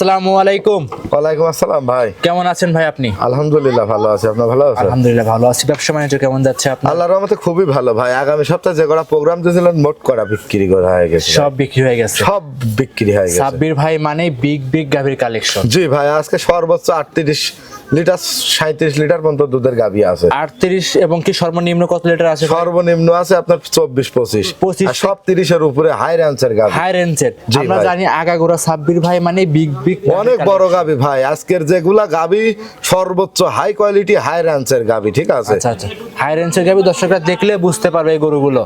আসসালামু আলাইকুম। ওয়ালাইকুম আসসালাম ভাই। কেমন আছেন ভাই আপনি? আলহামদুলিল্লাহ ভালো আছি। আপনি ভালো আছেন? আলহামদুলিল্লাহ ভালো আছি। ব্যবসা বাণিজ্য কেমন যাচ্ছে আপনার? আল্লাহর রহমতে খুবই ভালো ভাই। আগামী সপ্তাহে যে কটা প্রোগ্রাম দিয়েছিলেন মোট করা বিক্রি করা হয়ে গেছে? সব বিক্রি হয়ে গেছে। সব বিক্রি হয়ে গেছে। সাব্বির ভাই মানে বিগ বিগ গাভীর কালেকশন জি ভাই আজকে সর্বোচ্চ আটত্রিশ লিটার সাঁত্রিশ লিটার পর্যন্ত দুধের গাভী আছে। আটত্রিশ এবং কি সর্বনিম্ন কত লিটার আছে? সর্বনিম্ন আছে আপনার চব্বিশ পঁচিশ। 25 আর সব তিরিশের উপরে হাই রেঞ্জের গাভী। হাই রেঞ্জের আমরা জানি আগাগোড়া সাব্বির ভাই মানে বিগ বিগ অনেক বড় গাভী ভাই। আজকের যেগুলা গাভী সর্বোচ্চ হাই কোয়ালিটি হাই রেঞ্জের গাভী ঠিক আছে? আচ্ছা আচ্ছা। হাই রেঞ্জের গাভী দর্শকরা দেখলে বুঝতে পারবে এই গরুগুলো।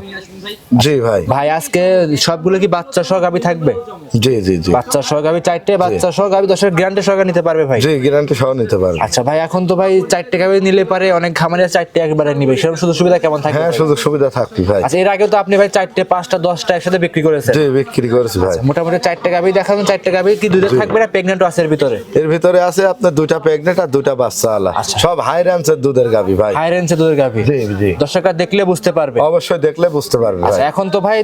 জি ভাই। ভাই আজকে সবগুলো কি বাচ্চা সহ গাভী থাকবে? জি জি জি। বাচ্চা সহ গাভী চারটে বাচ্চা সহ গাভী দর্শক গ্যারান্টি সহকারে নিতে পারবে ভাই। জি গ্যারান্টি সহ নিতে পারবে। আচ্ছা ভাই এখন তো ভাই চারটে গাভী নিলে পারে অনেক খামারে চারটে একবারে নিবে। সেরকম সুযোগ সুবিধা কেমন থাকে হ্যাঁ সুযোগ সুবিধা থাকবে ভাই। আচ্ছা এর আগে তো আপনি ভাই চারটে পাঁচটা দশটা একসাথে বিক্রি করেছেন। জি বিক্রি করেছি ভাই। মোটামুটি চারটে গাভী দেখাবেন চারটে গাভী কি দুধে থাকবে না প্রেগনেন্ট আছে এর ভিতরে? এর ভিতরে আছে আপনার দুইটা প্রেগনেন্ট আর দুইটা বাচ্চা আলা। আচ্ছা। সব হাই রেঞ্জের দুধের গাভী ভাই। হাই রেঞ্জে দুধের গাভী? জি জি। দর্শকরা দেখলে বুঝতে পারবে। অবশ্যই দেখলে বুঝতে পারবে আচ্ছা ভাই এখন তো ভাই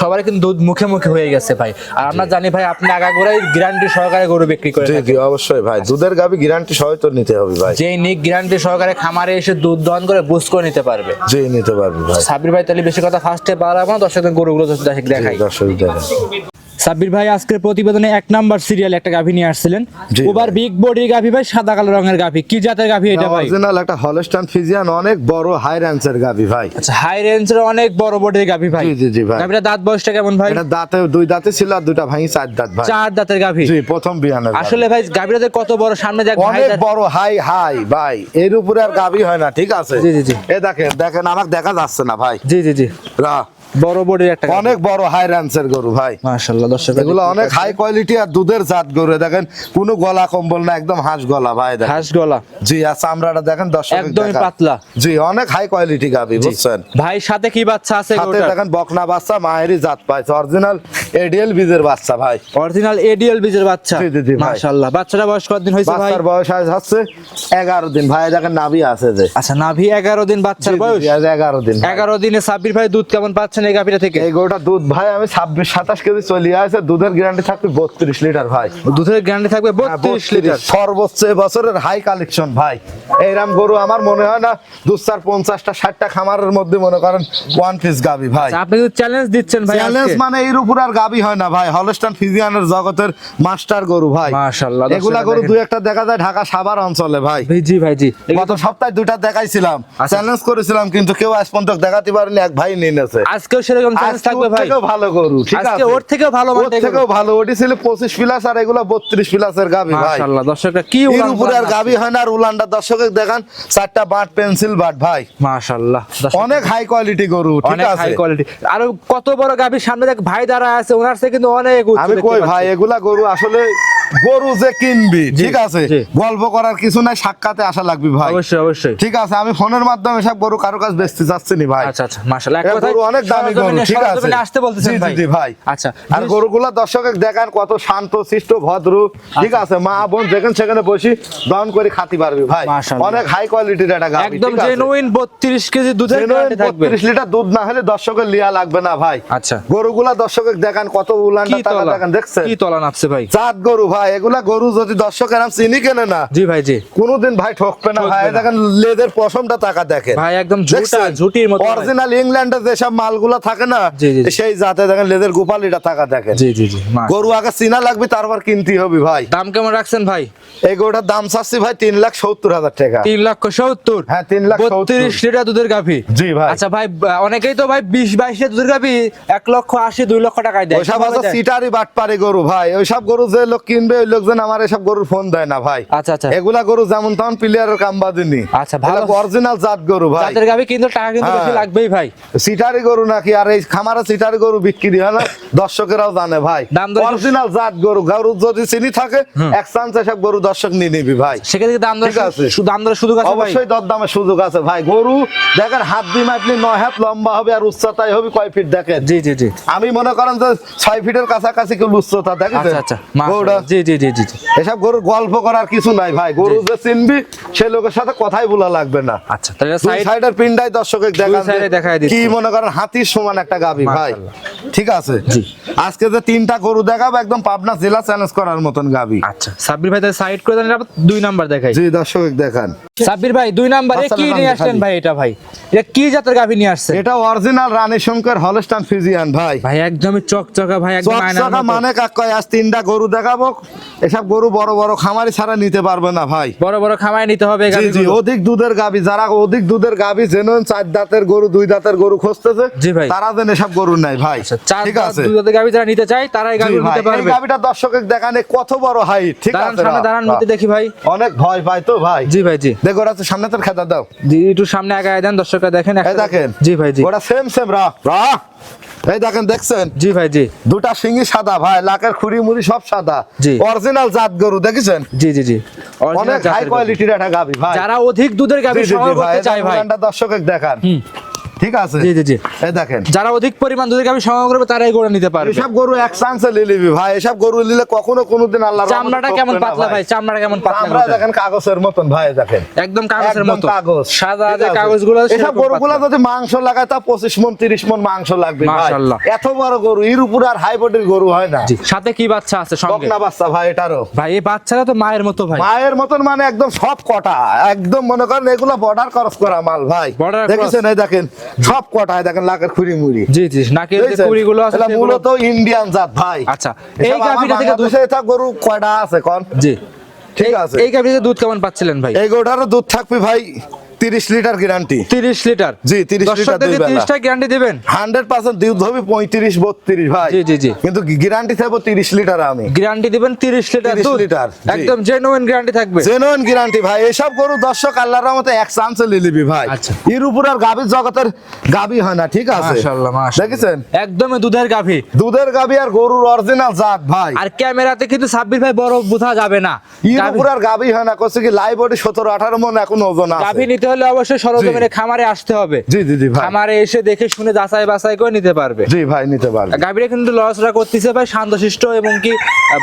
সবার কিন্তু দুধ মুখে মুখে হয়ে গেছে ভাই। আর আমরা জানি ভাই আপনি আগাগোড়াই গ্যারান্টি সহকারে গরু বিক্রি করে জি জি অবশ্যই ভাই। দুধের গাভী গ্যারান্টি সহ তো নিতে হবে ভাই। যেই নিক গ্যারান্টি সহকারে খামারে এসে দুধ দহন করে বুঝ করে নিতে পারবে। জি নিতে পারবে ভাই। সাবির ভাই তাহলে বেশি কথা ফার্স্টে বাড়াবো না দর্শকদের গরুগুলো just দেখাই। দর্শক দেখেন সাব্বির ভাই আজকের প্রতিবেদনে এক নাম্বার সিরিয়াল একটা গাভী নিয়ে আসছিলেন। জি ওভার বিগ বডি গাভী ভাই সাদা কালো রঙের গাভী। কি জাতের গাভী এটা ভাই? অরিজিনাল একটা হলস্টাইন ফিজিয়ান অনেক বড় হাই রেঞ্জের গাভী ভাই। আচ্ছা হাই রেঞ্জের অনেক বড় বডির গাভী ভাই। জি, জি, জি, ভাই। গাভীটা দাঁত বয়সটা কেমন ভাই? এটা দাঁতে দুই দাঁতে ছিল আর দুইটা ভাঙি চার দাঁত ভাই। চার দাঁতের গাভী। জি প্রথম বিয়ানের আসলে ভাই গাভীটা কত বড়? সামনে যাক ভাই অনেক বড় হাই হাই ভাই। এর উপরে আর গাভী হয় না ঠিক আছে? জি, জি, জি। এ দেখেন দেখেন আমাকে দেখা যাচ্ছে না ভাই। জি জি জি। রা বড় বডির একটা অনেক বড় হাই রেঞ্জের গরু ভাই। মাশাআল্লাহ দর্শক এগুলো অনেক হাই কোয়ালিটি আর দুধের জাত গরু। দেখেন কোনো গলা কম্বল না একদম হাঁস গলা ভাই দেখেন। হাঁস গলা। জি আর চামড়াটা দেখেন দর্শক একদমই পাতলা। জি অনেক হাই কোয়ালিটি গাবি বুঝছেন? ভাই সাথে কি বাচ্চা আছে সাথে দেখেন বকনা বাচ্চা মায়েরই জাত পাইছে। অরিজিনাল এডিএল বীজের বাচ্চা ভাই। অরিজিনাল এডিএল বীজের বাচ্চা। জি, জি, মাশাআল্লাহ। বাচ্চাটা বয়স কতদিন হয়েছে ভাই? বাচ্চার বয়স হচ্ছে এগারো দিন ভাই দেখেন নাভি আছে যে। আচ্ছা নাভি 11 দিন বাচ্চার বয়স? এগারো দিন ভাই। 11 দিনে সাব্বির ভাই দুধ কেমন পাচ্ছেন এই গাভীটা থেকে? এই গরুটা দুধ ভাই আমি ছাব্বিশ সাতাশ কেজি চলে আসে দুধের গ্যারান্টি থাকবে বত্রিশ লিটার ভাই। দুধের গ্যারান্টি থাকবে 32 লিটার। সর্বোচ্চ বছরের হাই কালেকশন ভাই। এইরাম গরু আমার মনে হয় না দু চার পঞ্চাশটা ষাটটা খামারের মধ্যে মনে করেন ওয়ান পিস গাবি ভাই। আচ্ছা, আপনি কিন্তু চ্যালেঞ্জ দিচ্ছেন ভাই চ্যালেঞ্জ মানে এর উপর আর গাবি হয় না ভাই। হলস্টান ফিজিয়ানের জগতের মাস্টার গরু ভাই। মাশাআল্লাহ, এগুলা গরু দুই একটা দেখা যায় ঢাকা সাভার অঞ্চলে ভাই। জি ভাই জি। গত সপ্তাহে দুইটা দেখাইছিলাম। চ্যালেঞ্জ করেছিলাম কিন্তু কেউ আজ পর্যন্ত দেখাতে পারেনি এক ভাই নিয়ে নেছে আজকেও সেরকম আজকে থাকবে ভাই। ভালো গরু ঠিক আজকে ওর থেকেও ভালো ওর থেকেও ভালো ওটি ছিল পঁচিশ প্লাস আর এগুলো বত্রিশ প্লাসের গাবি ভাই। মাশাআল্লাহ দর্শকরা কি উলান উপরে আর গাবি হয় না আর উলানটা দেখান চারটা বাট পেন্সিল বাট ভাই। মাশাআল্লাহ অনেক হাই কোয়ালিটি গরু ঠিক অনেক আছে? হাই কোয়ালিটি আর কত বড় গাভীর সামনে দেখ ভাই দাঁড়া আছে ওনার থেকে কিন্তু অনেক উচ্চ আমি কই ভাই এগুলা গরু আসলে গরু যে কিনবি ঠিক আছে? গল্প করার কিছু নাই সাক্ষাতে আসা লাগবে ভাই। অবশ্যই অবশ্যই। ঠিক আছে আমি ফোনের মাধ্যমে সব গরু কারও কাছে বেচতে চাচ্ছি নি ভাই। আচ্ছা আচ্ছা মাশাআল্লাহ। এক গরু অনেক দামি গরু ঠিক আছে? আসতে বলতেছেন ভাই। জি, ভাই। আচ্ছা আর গরুগুলা দর্শকের দেখান কত শান্ত শিষ্ট ভদ্র। ঠিক আচ্ছা। আছে মা বোন যেখানে সেখানে বসি দহন করে খাতি পারবি ভাই। অনেক হাই কোয়ালিটির একটা গাভি একদম ঠিক জেনুইন 32 কেজি দুধের গ্যারান্টি থাকবে। 32 লিটার দুধ না হলে দর্শকের লিয়া লাগবে না ভাই। আচ্ছা। গরুগুলা দর্শকের দেখান কত উলানটা টাকা দেখেন দেখছেন? কি তলা নাপছে ভাই? জাত গরু ভাই এগুলা গরু যদি দর্শক এরাম চিনি কেনে না জি ভাই জি। কোনোদিন ভাই ঠকবে না। ভাই দেখেন লেদের পশমটা টাকা দেখেন। ভাই একদম ঝুটা দেখছেন? ঝুটির মতো অরিজিনাল ইংল্যান্ডের যেসব মালগুলা থাকে না। সেই জাতে দেখেন লেদের গোপালিটা টাকা দেখেন। জি জি জি গরু আগে চিনা লাগবে তারপর কিনতে হবে ভাই। দাম কেমন রাখছেন ভাই? এই গরুটার দাম চাচ্ছি ভাই তিন লাখ সত্তর হাজার টাকা। তিন লক্ষ সত্তর? হ্যাঁ, তিন লাখ। বত্রিশ লিটার দুধের গাভী? জি ভাই। আচ্ছা ভাই অনেকেই তো ভাই বিশ বাইশ দুধের গাভী এক লক্ষ আশি দুই লক্ষ টাকায় দেয়। ওইসব আছে? সিটারি বাটপারি গরু ভাই। ওইসব গরু যে লোক কিনবে ওই লোকজন আমার এসব গরুর ফোন দেয় না ভাই। আচ্ছা আচ্ছা। এগুলা গরু যেমন তেমন প্লেয়ারের কাম বাদিনি আচ্ছা, ভালো। অরিজিনাল জাত গরু ভাই। জাতের কিন্তু টাকা কিন্তু বেশি হ্যাঁ। লাগবেই ভাই। সিটারি গরু নাকি? আর এই খামারে সিটারি গরু বিক্রি হয় না দর্শকেরাও জানে ভাই। দর অরিজিনাল জাত গরু। গরু যদি চিনি থাকে এক চান্স এসব গরু দর্শক নিয়ে নিবি ভাই। সেখানে দাম দর আছে। দাম দরের সুযোগ আছে অবশ্যই দরদামের সুযোগ আছে ভাই। গরু দেখেন হাত দিয়ে মাপলি নয় হাত লম্বা হবে আর উচ্চতায় হবে কয় ফিট দেখেন? জি জি জি। আমি মনে করেন যে ছয় ফিটের কাছাকাছি কেউ উচ্চতা দেখেন আচ্ছা, আচ্ছা। জি, জি জি জি জি। জি। এসব গরুর গল্প করার কিছু নাই ভাই। গরু যে চিনবি সে লোকের সাথে কথাই বলা লাগবে না। আচ্ছা তাহলে সাইড সাইডের পিন্ডাই দর্শকের দেখান side এ যে দেখায় দিচ্ছে। কি মনে করেন হাতির সমান একটা গাবি ভাই। ঠিক আছে? জি। আজকে যে তিনটা গরু দেখাবো একদম পাবনা জেলা চ্যালেঞ্জ করার মতন গাবি আচ্ছা সাব্বির ভাই তাহলে সাইড করে দেন দুই নাম্বার দেখাই। জি দর্শক দেখান। সাব্বির ভাই দুই নাম্বারে কি নিয়ে। আসলেন ভাই এটা ভাই? এটা কি জাতের গাভী নিয়ে আসছে এটা original Rani Shankar Holstein Friesian ভাই। ভাই একদমই চকচকা ভাই একদম চকচকা। মানে কাকয় আজ তিনটা গরু দেখাবো এসব গরু বড় বড় খামারি ছাড়া নিতে পারবে না ভাই। বড় বড় খামায় নিতে হবে জি অধিক দুধের গাবি যারা অধিক দুধের গাবি জেনুইন চার দাঁতের গরু দুই দাঁতের গরু খুঁজতেছে জি ভাই। তারা যেন এসব গরু নাই ভাই। আচ্ছা, ঠিক আছে? দুই দাঁতের গাভী যারা নিতে চায় নিতে এই পারবে। গাবিটা দর্শকের দেখানে কত বড় হাইট ঠিক দাঁড়ান আছে সামনে দাঁড়ান মধ্যে দেখি ভাই। অনেক ভয় তো ভাই। জি ভাই জি। দেখো ওরা তো সামনে তোর খেতা দাও। জি একটু সামনে আগায় দেন দর্শকরা দেখেন দেখেন। জি ভাই জি। ওরা সেম সেম রা রা এই দেখেন দেখছেন? জি ভাই জি। দুটা সিঙ্গি সাদা ভাই লাকের খুরি মুড়ি সব সাদা। জি। অরিজিনাল জাত গরু দেখেছেন? জি জি জি। অনেক হাই কোয়ালিটির একটা গাবি ভাই। যারা অধিক দুধের জি, সংগ্রহ ভাই, করতে চায় ভাই। দর্শকের দেখান। হুম। ঠিক আছে? জি জি জি। এই দেখেন। যারা অধিক পরিমাণ দুধের গাভী সংগ্রহ করবে তারাই গড়ে নিতে পারবে। এসব গরু এক চান্সে লিলিবি ভাই। এসব গরু নিলে কখনো কোনোদিন আল্লাহ চামড়াটা কেমন পাতলা ভাই। চামড়াটা কেমন পাতলা মতো? দেখেন কাগজের মতন ভাই দেখেন। একদম কাগজের মতো। কাগজ। সাদা যে আছে? কাগজগুলো এসব সেরকম গরুগুলো যদি মাংস লাগায় তা পঁচিশ মন তিরিশ মন মাংস লাগবে ভাই। মাশাআল্লাহ। এত বড় গরু এর উপর আর হাই বডির গরু হয় না। জি সাথে কি বাচ্চা আছে সঙ্গে? বকনা বাচ্চা ভাই এটারও। ভাই এই বাচ্চারা তো মায়ের মতো ভাই। মায়ের মতন মানে একদম সব কটা। একদম মনে করেন এগুলো বর্ডার ক্রস করা মাল ভাই। দেখেছেন? এই দেখেন। সব কটায় দেখেন লাকের খুরি মুড়ি। জি জি নাকের যে খুরি গুলো আছে মূলত ইন্ডিয়ান জাত ভাই। আচ্ছা এই গাভিটা থেকে দুইশো এটা গরু কয়টা আছে কোন? জি। ঠিক আছে। এই গাভীতে দুধ কেমন পাচ্ছিলেন ভাই? এই গরুটারও দুধ থাকবে ভাই তিরিশ লিটার গ্যারান্টি 30 লিটার। জি, 30 লিটার দুই বেলা। 30 টা গ্যারান্টি দিবেন? হান্ড্রেড পার্সেন্ট দুধ হবে পঁয়ত্রিশ বত্রিশ ভাই। জি, জি, জি। কিন্তু গ্যারান্টি থাকব তিরিশ লিটার আমি। গ্যারান্টি দিবেন 30 লিটার 30 লিটার, একদম জেনুইন গ্যারান্টি থাকবে। জেনুইন গ্যারান্টি ভাই। এসব গরু দর্শক আল্লাহর রহমতে এক চান্সে লিলিবি ভাই। আচ্ছা। এর উপর আর গাভীর জগতের গাভী হয় না ঠিক আছে? মাশাআল্লাহ মাশাআল্লাহ। দেখেছেন? একদমই দুধের গাভী। দুধের গাভী আর গরুর অরিজিনাল জাত ভাই। আর ক্যামেরাতে কিন্তু সাব্বির ভাই বড় বোঝা যাবে না। এর উপর আর গাভী হয় না করছে কি লাইভ বডি সতেরো আঠারো মন এখন ওজন আছে। গাভী নিতে হলে অবশ্যই সরজমিনে খামারে আসতে হবে। জি জি জি ভাই। খামারে এসে দেখে শুনে যাচাই বাছাই করে নিতে পারবে। জি ভাই নিতে পারবে। গাভীরা কিন্তু লড়াচড়া করতেছে ভাই শান্তশিষ্ট এবং কি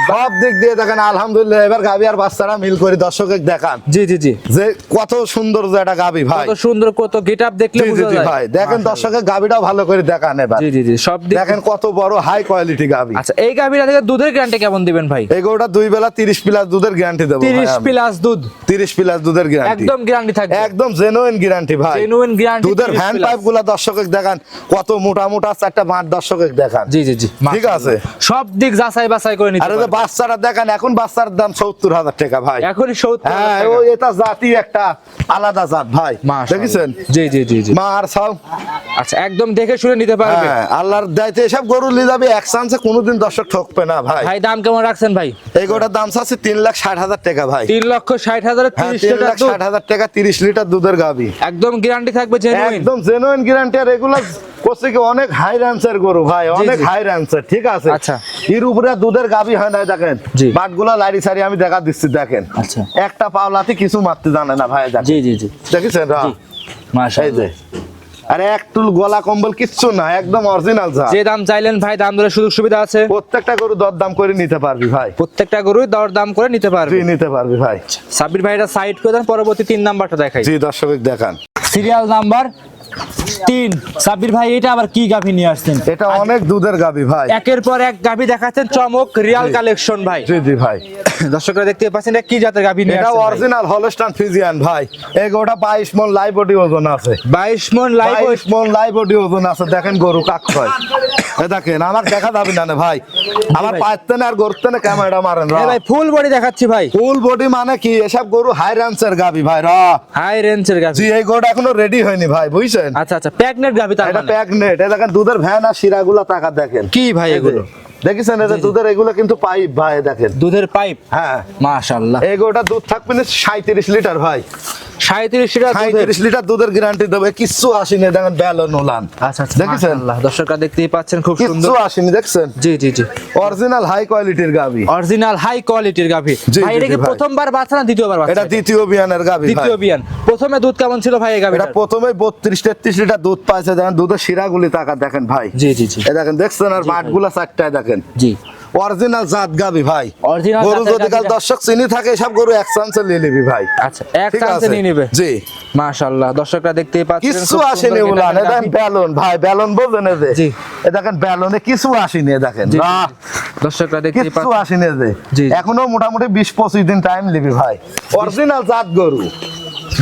সব দিক দিয়ে দেখেন আলহামদুলিল্লাহ এবার গাভী আর বাচ্চারা মিল করে দর্শকের দেখান। জি জি জি। যে কত সুন্দর যে একটা গাভী ভাই। কত সুন্দর কত গেট আপ দেখলে জি জি বোঝা জি যায়। ভাই। দেখেন দর্শকের গাভীটাও ভালো করে দেখান এবার। জি জি জি। সব দিক দেখেন কত বড় হাই কোয়ালিটি গাভী। আচ্ছা এই গাভীরা থেকে দুধের গ্যারান্টি কেমন দিবেন ভাই? এই গরুটা দুই বেলা তিরিশ প্লাস দুধের গ্যারান্টি দেবো 30 প্লাস দুধ। তিরিশ প্লাস দুধের গ্যারান্টি একদম গ্যারান্টি থাকবে। একদম জেনুইন গ্যারান্টি ভাই। জেনুইন গ্যারান্টি দুধের ভ্যান পাইপগুলা দর্শকের দেখান কত মোটা মোটা চারটা বাঁট দর্শকের দেখান। জি জি জি। ঠিক আছে। সব দিক যাচাই বাছাই করে নিতে আর পারবে বাচ্চারা দেখেন এখন বাচ্চার দাম সত্তর হাজার টাকা ভাই। এখনই 70 হ্যাঁ ও এটা জাতি একটা আলাদা জাত ভাই। দেখেছেন? জি জি জি জি। মা আর আচ্ছা একদম দেখে শুনে নিতে পারবে হ্যাঁ আল্লাহর দায়িত্বে এসব গরু নিয়ে যাবে এক চান্সে কোনোদিন দর্শক ঠকবে না ভাই। ভাই দাম কেমন রাখছেন ভাই? এই গরুটার দাম আছে তিন লাখ ষাট হাজার টাকা ভাই। তিন লক্ষ ষাট হাজার হ্যাঁ তিরিশ তিন লিটার লাখ দুধ। ষাট হাজার টাকা তিরিশ লিটার দুধের গাবি। একদম গ্যারান্টি থাকবে জেনুইন একদম জেনুইন গ্যারান্টি আর এগুলা করছে কি অনেক হাই রান্সার গরু ভাই অনেক হাই রান্সার ঠিক আছে? আচ্ছা। এর উপরে দুধের গাবি হয় না দেখেন। বাটগুলা লাড়ি সারি আমি দেখা দিচ্ছি দেখেন। আচ্ছা। একটা পাওলাতে কিছু মারতে জানে না ভাই দেখেন জি জি। জি। দেখেছেন রা? এই যে। আরে এক টুল গলা কম্বল কিচ্ছু না একদম অরিজিনাল যা। যে দাম চাইলেন ভাই দাম ধরে সুযোগ সুবিধা আছে। প্রত্যেকটা গরু দরদাম করে নিতে পারবি ভাই। প্রত্যেকটা গরুই দর দাম করে নিতে পারবি। নিতে পারবি ভাই। সাব্বির ভাইটা সাইড করে দেন পরবর্তী তিন নাম্বারটা দেখাই। জি দর্শক দেখান। সিরিয়াল নাম্বার তিন। সাব্বির ভাই এটা আবার কি গাভী নিয়ে আসছেন? এটা অনেক দুধের গাবি ভাই। একের পর এক গাভী দেখাচ্ছেন চমক রিয়াল কালেকশন ভাই। জি জি ভাই। দর্শকরা দেখতে পাচ্ছেন এটা কি জাতের গাভী নিয়ে এটা? অরিজিনাল হলস্টান ফিজিয়ান ভাই। এই গরুটা বাইশ মন লাইভ বডি ওজন আছে। 22 মন লাইভ বাইশ মন লাইভ বডি ওজন আছে। দেখেন গরু কাক হয়। এ দেখেন আমার দেখা যাবে না ভাই। আমার পাইতে আর গরুতে না ক্যামেরা মারেন ভাই ফুল বডি দেখাচ্ছি ভাই। ফুল বডি মানে কি? এসব গরু হাই র্যান্সের গাবি ভাই রা। হাই রেঞ্জের গাভী। জি এই গরুটা এখনও রেডি হয়নি ভাই বুঝছেন? আচ্ছা আচ্ছা প্যাগনেট তার এটা মানে? প্যাগনেট। এটা দেখেন দুধের ভ্যান আর শিরাগুলা টাকা দেখেন। কি ভাই এগুলো? দেখেছেন এটা দুধের এগুলো কিন্তু পাইপ ভাই দেখেন। দুধের পাইপ? হ্যাঁ। মাশাআল্লাহ। এই গরুটা দুধ থাকবে না সাঁত্রিশ লিটার ভাই। 37 লিটার দুধের সাঁত্রিশ লিটার দুধের গ্যারান্টি দেবে কিচ্ছু আসেনি দেখেন বেলো নোলান আচ্ছা আচ্ছা দেখেছেন? দর্শকরা দেখতেই পাচ্ছেন খুব কিচ্ছু আসেনি দেখছেন? জি জি জি। অরিজিনাল হাই কোয়ালিটির গাবি অরিজিনাল হাই কোয়ালিটির গাভী। ভাই এটা কি প্রথমবার বাচ্চা না দ্বিতীয়বার বাচ্চা? এটা দ্বিতীয় বিয়ানের গাবি দ্বিতীয় বিয়ান। প্রথমে দুধ কেমন ছিল ভাই এই এটা প্রথমে বত্রিশ তেত্রিশ লিটার দুধ পাইছে দেখেন দুধের শিরাগুলি টাকা দেখেন ভাই। জি জি জি। দেখেন দেখছেন আর মাঠ বাটগুলা চারটায় দেখেন। জি। অরিজিনাল জাত গাবি ভাই। গরু যদি কাল দর্শক চিনি থাকে সব গরু এক চান্সে নিয়ে নিবি ভাই। আচ্ছা এক ঠিক চান্সে নিয়ে নেবে? জি। মাশাআল্লাহ দর্শকরা দেখতেই পাচ্ছেন কিছু আসেনি উলান এ গেটারের দেখেন ব্যালন ভাই ব্যালন বোঝেন যে। জি। এ দেখেন ব্যালনে কিছু আসেনি দেখেন। জি। দর্শকরা দেখতেই পাচ্ছেন। আসেনি যে। এখনও মোটামুটি বিশ পঁচিশ দিন টাইম নিবি ভাই। অরিজিনাল জাত গরু।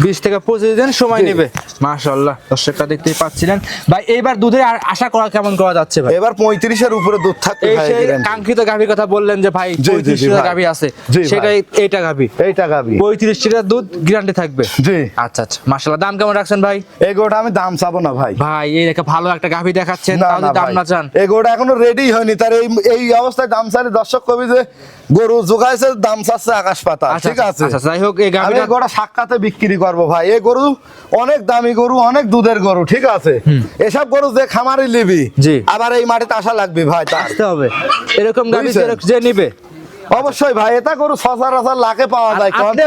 বিশ থেকে পঁচিশ দিন সময় নেবে। মাশাআল্লাহ দর্শকরা দেখতেই পাচ্ছিলেন। ভাই এইবার দুধের আর আশা করা কেমন করা যাচ্ছে ভাই? এবার পঁয়ত্রিশের উপরে দুধ থাকতে guarantee। কাঙ্ক্ষিত গাভীর কথা বললেন যে ভাই পঁয়ত্রিশ। গাভী আছে। সেটাই এইটা গাভী। এইটা গাবি পঁয়ত্রিশ লিটার দুধ গ্যারান্টি থাকবে। জি। আচ্ছা আচ্ছা মাশাআল্লাহ। দাম কেমন রাখছেন ভাই? এই গরুটা আমি দাম চাবো না ভাই। ভাই এই রেখে ভালো একটা গাভী দেখাচ্ছেন যদি দাম। না চান। এই গরুটা এখনও রেডি হয়নি। তার এই এই অবস্থায় দাম চাইলে দর্শক কবি যে গরু জোগাইছে দাম চাচ্ছে আকাশ পাতা। আচ্ছা ঠিক আছে? আচ্ছা যাই হোক এই গাভীটা গরুটা সাক্ষাতে বিক্রি করব ভাই? এই গরু অনেক দামি গরু অনেক দুধের গরু ঠিক আছে? এসব গরু যে খামারি লিবি আবার এই মাটিতে আসা লাগবে ভাই আসতে হবে। এরকম? যেরকম- যে নিবে। অবশ্যই ভাই এটা গরু সচরাচর লাখে পাওয়া যায়? আপনি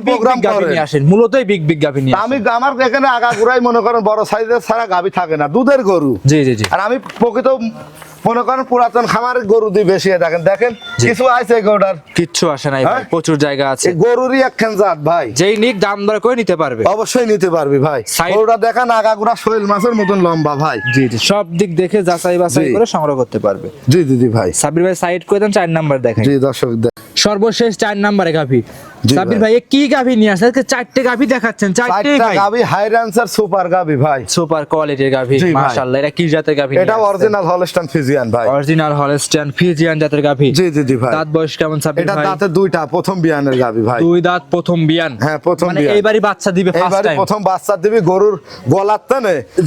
বিগ প্রোগ্রাম নিয়ে আসেন মূলতই বিগ বিগ গাভী নিয়ে আমি আমার এখানে আগাগুড়াই মনে করেন বড় সাইজের ছাড়া গাভী থাকে না দুধের গরু। জি জি জি। আর আমি প্রকৃত মনে করেন পুরাতন খামারের গরু দিয়ে বেশি দেখেন দেখেন কিছু আছে গরুটার? কিচ্ছু আসে নাই ভাই হ্যাঁ? প্রচুর জায়গা আছে। গরুরই একখান জাত ভাই। যেই নিক দাম দর করে নিতে পারবে। অবশ্যই নিতে পারবি ভাই। গরুটা দেখেন আগাগুড়া শৈল মাছের মতন লম্বা ভাই। জি জি সব দিক দেখে যাচাই বাছাই করে সংগ্রহ করতে পারবে। জি দিদি ভাই। সাবির ভাই সাইড করে দেন চার নাম্বার দেখেন। জি দর্শক সর্বশেষ চার নাম্বারে গাভী। জি সাবির ভাই। ভাই কি গাভী নিয়ে আসছে আজকে চারটে গাভী দেখাচ্ছেন। চারটে ভাই গাভী। হাই সুপার গাভী ভাই। সুপার কোয়ালিটির গাভী জি ভাই। মাশাআল্লাহ এটা কি জাতের গাভী এটা অরিজিনাল হলস্টান ফিজিয়ান ভাই। অরিজিনাল হলস্টিয়ান ফিজিয়ান জাতের গাভী। জি দিদি ভাই। দাঁত বয়স কেমন সাবির এটা দাঁতে দুইটা প্রথম বিয়ানের গাভী ভাই। দুই দাঁত প্রথম বিয়ান। হ্যাঁ, প্রথম মানে বিয়ান। এইবারই বাচ্চা দিবে ফার্স্ট টাইম প্রথম বাচ্চা দিবি গরুর গলার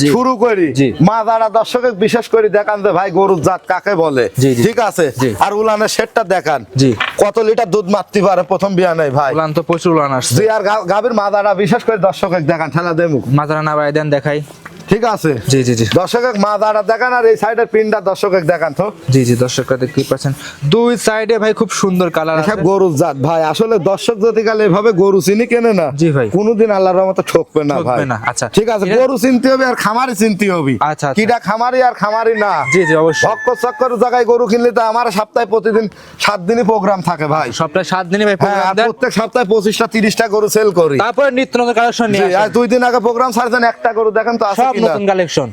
জি। শুরু করি। জি। মা দাঁড়া দর্শকের বিশেষ করে দেখান যে ভাই গরুর জাত কাকে বলে। জি, জি। ঠিক আছে? জি। আর উলানের শেটটা দেখান। জি। কত লিটার দুধ মারতে পারে প্রথম বিয়ানে ভাই? উলান তো প্রচুর উলান আসছে। জি আর গা- গাভীর মাদারা বিশেষ করে দর্শক দেখান ঠেলা দেমুক মাজারা না ভাই দেন দেখাই। ঠিক আছে? জি জি জি। দর্শকের মা দাঁড়া দেখান আর এই সাইডের পিনটা দর্শকের দেখান তো। জি জি দর্শকরা দেখতেই পাচ্ছেন। দুই সাইডে ভাই খুব সুন্দর কালার আছে। গরুর জাত। ভাই আসলে দর্শক যদি কালে এভাবে গরু চিনি কেনে না জি ভাই। কোনোদিন আল্লাহর রহমতে ঠকবে না ঠকবে ভাই। না, আচ্ছা। ঠিক আছে গরু চিনতে হবে আর খামারি চিনতে হবে। আচ্ছা, আচ্ছা। কিটা খামারি আর খামারি না। জি জি অবশ্যই। চক্কর চক্কর জায়গায় গরু কিনলে তো আমার সপ্তাহে প্রতিদিন সাত দিনই প্রোগ্রাম থাকে ভাই। সপ্তাহে সাত দিনই ভাই হ্যাঁ program প্রত্যেক সপ্তাহে পঁচিশটা তিরিশটা গরু সেল করি। তারপরে নিত্য নতুন কালেকশন নিয়ে দুই দিন আগে প্রোগ্রাম ছাড়ছেন একটা গরু দেখেন তো আছে নতুন কালেকশন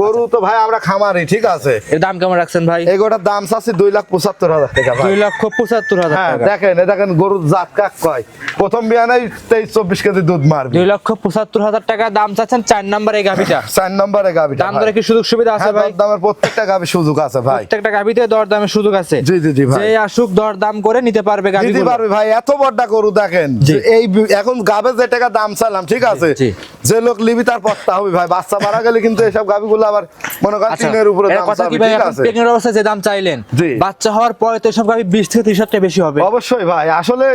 গরু তো ভাই আমরা খামারি ঠিক আছে। এর দাম কেমন রাখছেন ভাই? এই গরুটার দাম চাচ্ছি দুই লাখ পঁচাত্তর হাজার টাকা দুই লক্ষ পঁচাত্তর হাজার হ্যাঁ টাকা। দেখেন দেখেন গরুর জাত কাক কয়। প্রথম বিয়ানে তেইশ চব্বিশ কেজি দুধ মারবে। দুই লক্ষ পঁচাত্তর হাজার টাকা দাম চাচ্ছেন চার নাম্বার গাভিটা। চার নম্বরে গাবিটা দাম দরে কি সুযোগ সুবিধা আছে ভাই? দামের প্রত্যেকটা গাবি সুযোগ আছে ভাই। প্রত্যেকটা গাভিতে দর দামের সুযোগ আছে। জি, জি, জি, ভাই। যে আসুক দর দাম করে নিতে পারবে গাভি দিতে পারবে ভাই এত বড়টা গরু দেখেন। যে এই এখন গাবে যে টাকা দাম চালাম ঠিক আছে? জি। যে লোক লিবি তার পত্তা হবে ভাই বাচ্চা মারা গেলে কিন্তু এসব আবার মনে করেন টিনের উপরে দাম কথা কি ভাই? এখন অবস্থায় যে দাম চাইলেন বাচ্চা হওয়ার পরে তো সব গাভি বিশ থেকে ত্রিশ হাজার টাকা বেশি হবে। অবশ্যই ভাই আসলে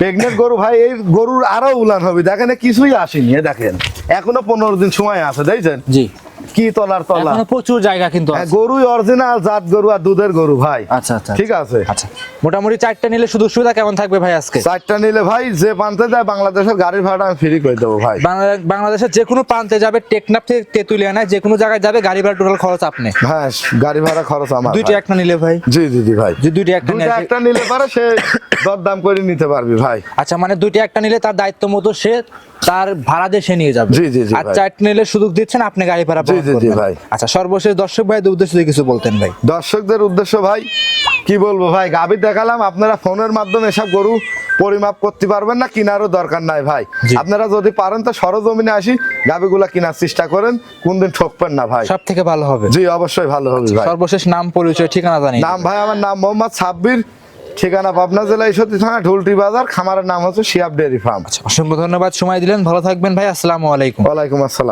প্রেগনেন্ট গরু ভাই এই গরুর আরও উলান হবে। দেখেন কিছুই আসেনি দেখেন। এখনও পনেরো দিন সময় আছে দেখছেন? জি। কি তলার তলা? প্রচুর জায়গা কিন্তু হ্যাঁ। গরুই অরিজিনাল জাত গরু আর দুধের গরু ভাই। আচ্ছা আচ্ছা ঠিক আছে। আচ্ছা। মোটামুটি চারটা নিলে শুধু সুবিধা কেমন থাকবে ভাই আজকে? চারটা নিলে ভাই যে পান্তে যায় বাংলাদেশের গাড়ির ভাড়া আমি ফ্রি করে দেবো ভাই। বাংলাদেশের যে কোনো প্রান্তে যাবে টেকনাফ থেকে তেতুলিয়া না যে কোনো জায়গায় যাবে গাড়ি ভাড়া টোটাল খরচ আপনি। হ্যাঁ গাড়ি ভাড়া খরচ আমার দুইটা একটা নিলে ভাই? জি জি জি ভাই। যে দুইটা একটা দুইটা একটা নিলে পারে সে দরদাম করে নিতে পারবি ভাই। আচ্ছা মানে দুইটা একটা নিলে তার দায়িত্ব মতো সে তার ভাড়া দেশে নিয়ে যাবে। জি, জি, জি, আর নিলে সুযোগ দিচ্ছেন আপনি গাড়ি ভাড়া জি, জি, জি, ভাই। আচ্ছা সর্বশেষ দর্শক ভাইদের উদ্দেশ্যে কিছু বলতেন ভাই। দর্শকদের উদ্দেশ্য ভাই কি বলব ভাই গাবি দেখালাম আপনারা ফোনের মাধ্যমে এসব গরু পরিমাপ করতে পারবেন না কেনারও দরকার নাই ভাই। আপনারা যদি পারেন তো সরজমিনে আসি গাবিগুলা কেনার চেষ্টা করেন কোনদিন ঠকবেন না ভাই। সব থেকে ভালো হবে। জি অবশ্যই ভালো হবে ভাই। সর্বশেষ নাম পরিচয় ঠিকানা জানি নাম ভাই আমার নাম মোহাম্মদ সাব্বির ঠিকানা পাবনা জেলা সত্যি থানা ঢুলটি বাজার খামারের নাম হচ্ছে শিয়াব ডেয়ারি ফার্ম। আচ্ছা অসংখ্য ধন্যবাদ সময় দিলেন। ভালো থাকবেন ভাই আসসালামু আলাইকুম। ওয়ালাইকুম আসসালাম।